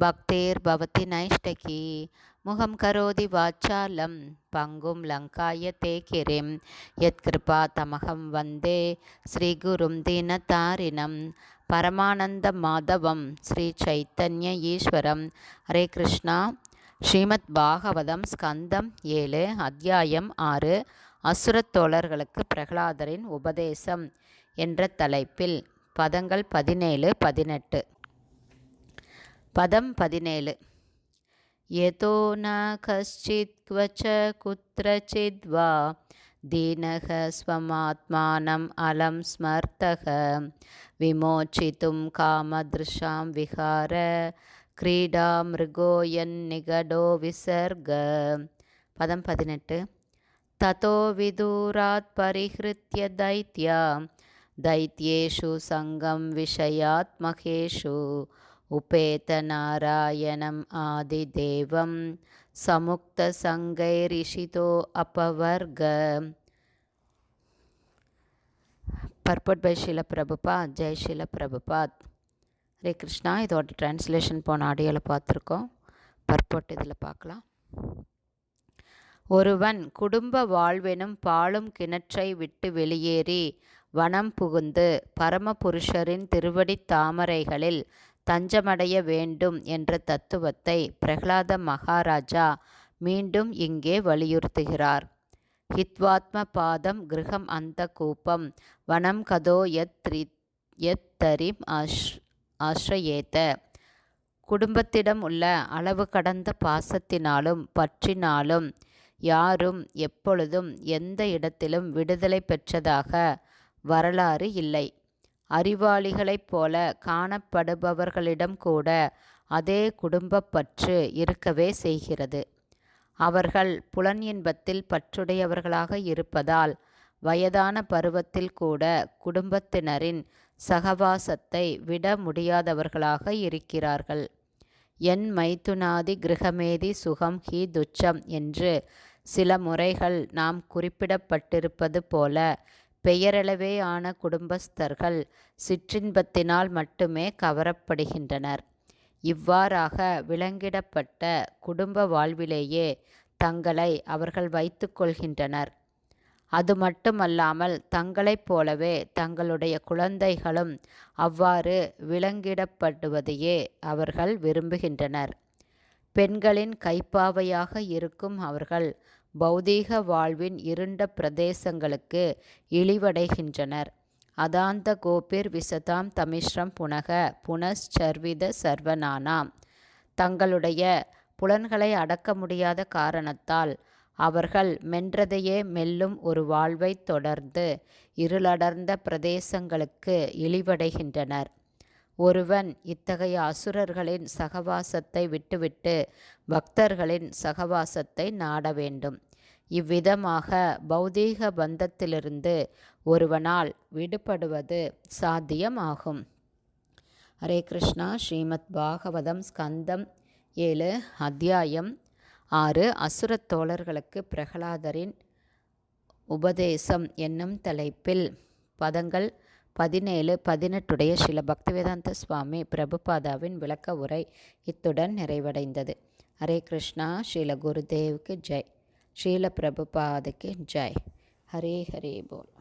பக்திர்பவதி நைஷ்டகி முகம் கரோதி வாச்சாலம் பங்கும் லங்காய தேகிரிம் யத்கிருபா தமகம் வந்தே ஸ்ரீகுரும் தீனதாரிணம் பரமானந்த மாதவம் ஸ்ரீ சைத்தன்ய ஈஸ்வரம். ஹரே கிருஷ்ணா. ஸ்ரீமத் பாகவதம் ஸ்கந்தம் ஏழு அத்தியாயம் ஆறு அசுரத்தோழர்களுக்கு பிரகலாதரின் உபதேசம் என்ற தலைப்பில் பதங்கள் பதினேழு பதினெட்டு. பதம் பதினேழு यतो न कश्चित् क्वच कुत्रचिद् वा दीनः स्वमात्मानम् अलं स्मर्तः विमोचितुं कामदृशां विहार क्रीडा मृगो यन्निगडो विसर्ग पदं पदिनेट् ततो विदूरात् परिहृत्य दैत्या दैत्येषु सङ्गं विषयात्मकेषु उपेतनारायणम् आदिदेवं समुक्तसङ्गैरिषितो अपवर्ग பர்பட் பை ஷீல பிரபுபாத் ஜெய் ஷீல பிரபுபாத் ஹரே கிருஷ்ணா இதோட டிரான்ஸ்லேஷன் போன ஆடியோவில் பார்த்துருக்கோம் பர்பட் இதில் பார்க்கலாம் ஒருவன் குடும்ப வாழ்வெனும் பாலும் கிணற்றை விட்டு வெளியேறி வனம் புகுந்து பரமபுருஷரின் திருவடி தாமரைகளில் தஞ்சமடைய வேண்டும் என்ற தத்துவத்தை பிரகலாத மகாராஜா மீண்டும் இங்கே வலியுறுத்துகிறார். ஹித்வாத்ம பாதம் கிரகம் அந்த கூப்பம் வனம் கதோ யத் யத் தரிம் ஆஷ் ஆශ්‍රயேத்த குடும்பத்திடம் உள்ள அளவு கடந்த பாசத்தினாலும் பற்றினாலும் யாரும் எப்பொழுதும் எந்த இடத்திலும் விடுதலை பெற்றதாக வரலாறு இல்லை. அறிவாளிகளைப் போல காணப்படுபவர்களிடம் கூட அதே குடும்பப்பற்று இருக்கவே செய்கிறது. அவர்கள் புலன் இன்பத்தில் பற்றுடையவர்களாக இருப்பதால் வயதான பருவத்தில் கூட குடும்பத்தினரின் சகவாசத்தை விட முடியாதவர்களாக இருக்கிறார்கள். என் மைத்துனாதி கிரகமேதி சுகம் ஹி துச்சம் என்று சில முறைகள் நாம் குறிப்பிடப்பட்டிருப்பது போல பெயரளவே ஆன குடும்பஸ்தர்கள் சிற்றின்பத்தினால் மட்டுமே கவரப்படுகின்றனர். இவ்வாறாக விலங்கிடப்பட்ட குடும்ப வாழ்விலேயே தங்களை அவர்கள் வைத்து கொள்கின்றனர். அது மட்டுமல்லாமல் தங்களைப் போலவே தங்களுடைய குழந்தைகளும் அவ்வாறு விலங்கிடப்படுவதையே அவர்கள் விரும்புகின்றனர். பெண்களின் கைப்பாவையாக இருக்கும் அவர்கள் பௌதீக வாழ்வின் இருண்ட பிரதேசங்களுக்கு இழிவடைகின்றனர். அதாந்த கோபிர் விசதாம் தமிஷ்ரம் புனக புனஸ்சர்வித சர்வனானாம். தங்களுடைய புலன்களை அடக்க முடியாத காரணத்தால் அவர்கள் மென்றதையே மெல்லும் ஒரு வாழ்வைத் தொடர்ந்து இருளடர்ந்த பிரதேசங்களுக்கு இழிவடைகின்றனர். ஒருவன் இத்தகைய அசுரர்களின் சகவாசத்தை விட்டுவிட்டு பக்தர்களின் சகவாசத்தை நாட வேண்டும். இவ்விதமாக பௌதீக பந்தத்திலிருந்து ஒருவனால் விடுபடுவது சாத்தியமாகும். ஹரே கிருஷ்ணா. ஸ்ரீமத் பாகவதம் ஸ்கந்தம் ஏழு அத்தியாயம் ஆறு. அசுரத் தோழர்களுக்கு பிரகலாதரின் உபதேசம் என்னும் தலைப்பில் பதங்கள் பதினேழு பதினெட்டுடைய சில பக்திவேதாந்த சுவாமி பிரபுபாதாவின் விளக்க உரை இத்துடன் நிறைவடைந்தது. ஹரே கிருஷ்ணா ஸ்ரீல குருதேவுக்கு ஜெய். ஸ்ரீல பிரபுபாதுக்கு ஜெய். ஹரே ஹரே போல்.